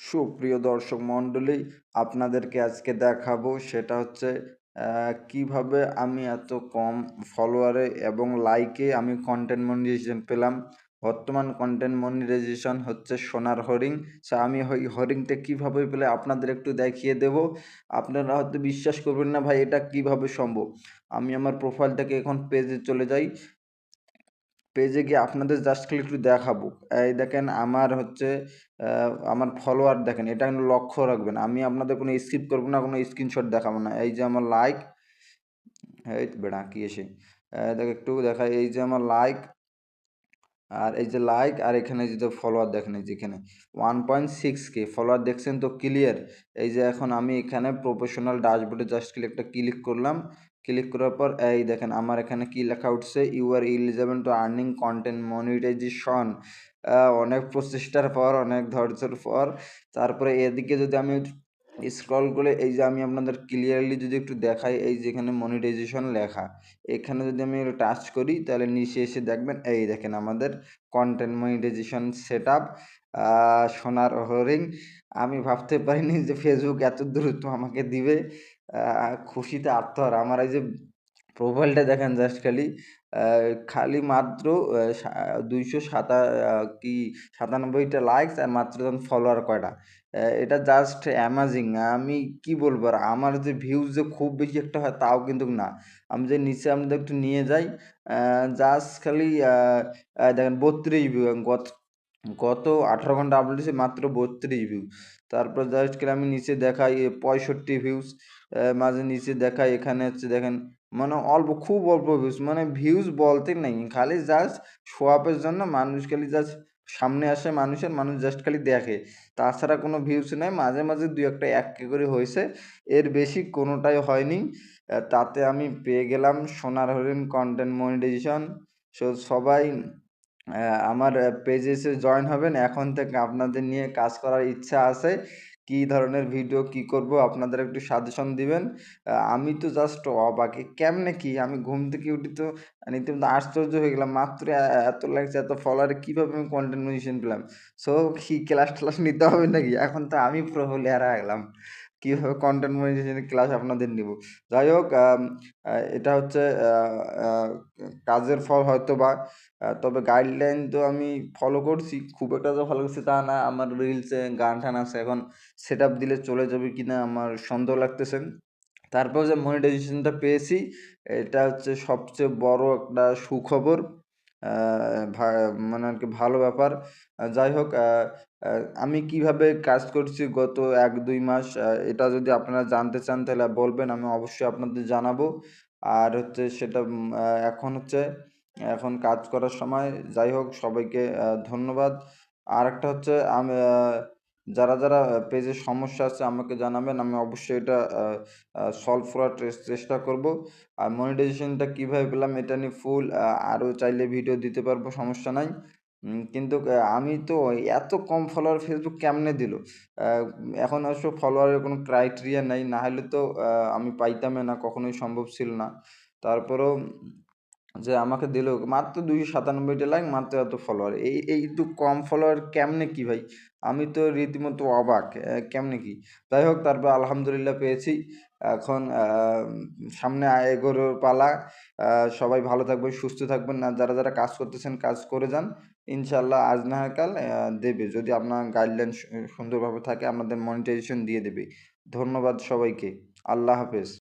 সুপ্রিয় দর্শক মণ্ডলী, আপনাদেরকে আজকে দেখাবো সেটা হচ্ছে কীভাবে আমি এত কম ফলোয়ারে এবং লাইকে আমি কন্টেন্ট মনিটাইজেশন পেলাম। বর্তমান কন্টেন্ট মনিটাইজেশন হচ্ছে সোনার হরিং সো আমি ওই হরিংটা কীভাবে পেলে আপনাদের একটু দেখিয়ে দেব। আপনারা হয়তো বিশ্বাস করবেন না ভাই, এটা কীভাবে সম্ভব? আমি আমার প্রোফাইলটাকে এখন পেজে চলে যাই। পেজে গিয়ে আপনাদের জাস্ট খালি একটু দেখাবো। এই দেখেন আমার হচ্ছে আমার ফলোয়ার দেখেন, এটা কিন্তু লক্ষ্য রাখবেন। আমি আপনাদের কোনো স্কিপ করব না, কোনো স্ক্রিনশট দেখাবো না। এই যে আমার লাইক এই বেড়া, কি এসে? দেখ একটু দেখা এই যে আমার লাইক আর এই যে লাইক আর এখানে যে ফলোয়ার দেখেন, এই যেখানে one point six K follower দেখছেন তো ক্লিয়ার এই যে এখন আমি এখানে প্রফেশনাল ড্যাশবোর্ডে জাস্ট ক্লিক একটা ক্লিক করলাম। ক্লিক করার পর, এই দেখেন আমার এখানে কি লেখা উঠছে? You are eligible to earning content monetisation অনেক প্রচেষ্টার পর, অনেক ধৈর্যের পর। তারপরে এদিকে যদি আমি স্ক্রল করে, এই যে আমি আপনাদের ক্লিয়ারলি যদি একটু দেখাই, এই যেখানে মনিটাইজেশন লেখা। এখানে যদি আমি টাচ করি, তাহলে নিচে এসে দেখবেন, এই দেখেন আমাদের কন্টেন্ট মনিটাইজেশন সেট সোনার হরিং আমি ভাবতে পারিনি যে ফেসবুক এত দ্রুত আমাকে দিবে। খুশিতে আত্মহারা। আমার এই যে প্রোফাইলটা দেখেন জাস্ট খালি খালি মাত্র দুইশো সাতা কি, সাতানব্বইটা লাইকস আর মাত্র ফলোয়ার কয়টা? এটা জাস্ট অ্যামাজিং আমি কি বলব? আর আমার যে ভিউজ যে খুব বেশি একটা হয় তাও কিন্তু না। আমি যে নিচে আমাদের একটু নিয়ে যাই জাস্ট খালি দেখেন বত্রিশ ভিউ গত গত আঠারো ঘণ্টা আপলোড দিয়েছে মাত্র বত্রিশ ভিউ তারপর জাস্ট করে আমি নিচে দেখাই পঁয়ষট্টি ভিউজ মাঝে নিচে দেখাই এখানে হচ্ছে দেখেন মানে অল্প, খুব অল্প ভিউজ মানে ভিউজ বলতে নেই, খালি জাস্ট শো আপের জন্য মানুষ খালি জাস্ট সামনে আসে মানুষের, মানুষ জাস্ট খালি দেখে। তাছাড়া কোনো ভিউজ নেই, মাঝে মাঝে দু একটা এক করে হয়েছে, এর বেশি কোনোটাই হয়নি। তাতে আমি পেয়ে গেলাম সোনার হরিণ কন্টেন্ট মনিটাইজেশন সো সবাই আমার পেজে এসে জয়েন হবেন। এখন থেকে আপনাদের নিয়ে কাজ করার ইচ্ছা আছে। কি ধরনের ভিডিও কি করব, আপনাদের একটু সাজেশন দিবেন। আমি তো জাস্ট অবাক। কেমনে কি? আমি ঘুম থেকে উঠি তো রীতিমতো আশ্চর্য হয়ে গেলাম। মাত্র এত লাগছে এত ফলোয়ারে কীভাবে আমি কন্টেন্ট পেলাম? সো কি ক্লাস ট্লাস নিতে হবে নাকি? এখন তো আমি প্রো প্লেয়ার গেলাম কীভাবে কন্টেন্ট মনিটাইজেশনের ক্লাস আপনাদের নিব? যাই হোক এটা হচ্ছে কাজের ফল হয়তো বা তবে গাইডলাইন তো আমি ফলো করছি। খুব একটা তো ভালো করছি তা না। আমার রিলসে গান টান আছে, এখন সেট আপ দিলে চলে যাবে কি না আমার সন্দেহ লাগতেছে। তারপর যে মনিটাইজেশনটা পেয়েছি, এটা হচ্ছে সবচেয়ে বড় একটা সুখবর। মানে আর কি ভালো ব্যাপার। যাই হোক আমি কীভাবে কাজ করছি গত এক, দুই মাস এটা যদি আপনারা জানতে চান তাহলে বলবেন, আমি অবশ্যই আপনাদের জানাব। আর হচ্ছে সেটা এখন হচ্ছে, এখন কাজ করার সময়, যাই হোক, সবাইকে ধন্যবাদ। আর একটা হচ্ছে, আমি যারা যারা পেজের সমস্যা আছে, আমাকে জানাবেন, আমি অবশ্যই এটা সলভ করার চেষ্টা করব। আর মনিটাইজেশনটা কীভাবে পেলাম, এটা নিয়ে ফুল আরও চাইলে ভিডিও দিতে পারব, সমস্যা নাই। কিন্তু আমি তো এত কম ফলোয়ার ফেসবুক কেমনে দিল? এখন অবশ্য ফলোয়ারের কোনো ক্রাইটেরিয়া নেই, না হলে তো আমি পাইতামে না, কখনোই সম্ভব ছিল না। তারপরেও যে আমাকে দিল, মাত্র দুইশো সাতানব্বইটা লাইক মাত্র এত ফলোয়ার এই এই একটু কম ফলোয়ার কেমনে কি ভাই? আমি তো রীতিমতো অবাক কেমনে কি? যাই হোক, তারপর আলহামদুলিল্লাহ পেয়েছি। এখন সামনে এগোর পালা। সবাই ভালো থাকবেন, সুস্থ থাকবেন। না যারা যারা কাজ করতেছেন, কাজ করে যান। ইনশাল্লাহ আজ না কাল দেবে। যদি আপনার গাইডলাইন সুন্দরভাবে থাকে, আপনাদের মনিটাইজেশন দিয়ে দেবে। ধন্যবাদ সবাইকে। আল্লাহ হাফেজ।